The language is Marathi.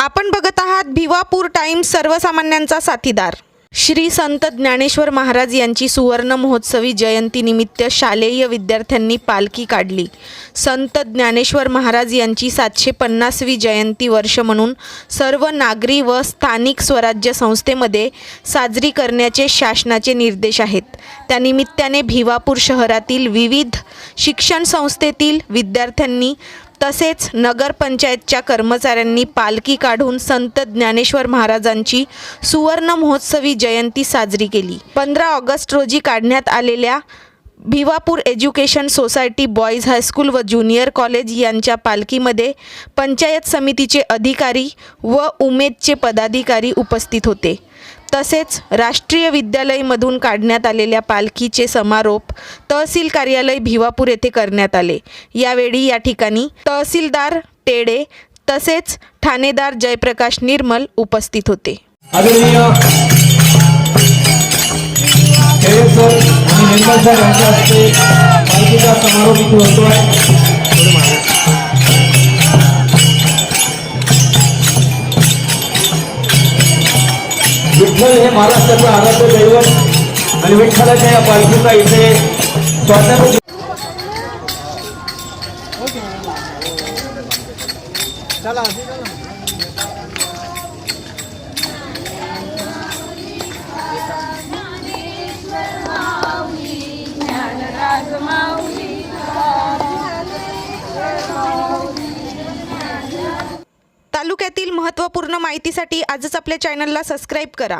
आपण बघत आहात भिवापूर टाइम्स सर्वसामान्यांचा साथीदार. श्री संत ज्ञानेश्वर महाराज यांची सुवर्ण महोत्सवी जयंतीनिमित्त शालेय विद्यार्थ्यांनी पालखी काढली. संत ज्ञानेश्वर महाराज यांची सातशे पन्नासवी जयंती वर्ष म्हणून सर्व नागरी व स्थानिक स्वराज्य संस्थेमध्ये साजरी करण्याचे शासनाचे निर्देश आहेत. त्यानिमित्ताने भिवापूर शहरातील विविध शिक्षण संस्थेतील विद्यार्थ्यांनी तसेच नगरपंचायतच्या कर्मचाऱ्यांनी पालखी काढून संत ज्ञानेश्वर महाराजांची सुवर्ण महोत्सवी जयंती साजरी केली. पंधरा ऑगस्ट रोजी काढण्यात आलेल्या Bhiwapur education society boys high school व ज्युनियर कॉलेज यांच्या पालखीमध्ये पंचायत समितीचे अधिकारी व उमेदचे पदाधिकारी उपस्थित होते. तसेच राष्ट्रीय विद्यालयमधून काढण्यात आलेल्या पालखीचे समारोप तहसील कार्यालय भिवापूर येथे करण्यात आले. यावेळी या ठिकाणी तहसीलदार टेडे तसेच ठाणेदार जयप्रकाश निर्मल उपस्थित होते. मेंबर्स हैं उनके हस्ते पालिका समारोह है विठ्ठल आराध्य दैवत आणि विठ्ठलाच्या या पालखीचा इथे स्वातंत्र्य चला तालुक्यातील महत्त्वपूर्ण माहितीसाठी आजच आपल्या चॅनलला सबस्क्राईब करा.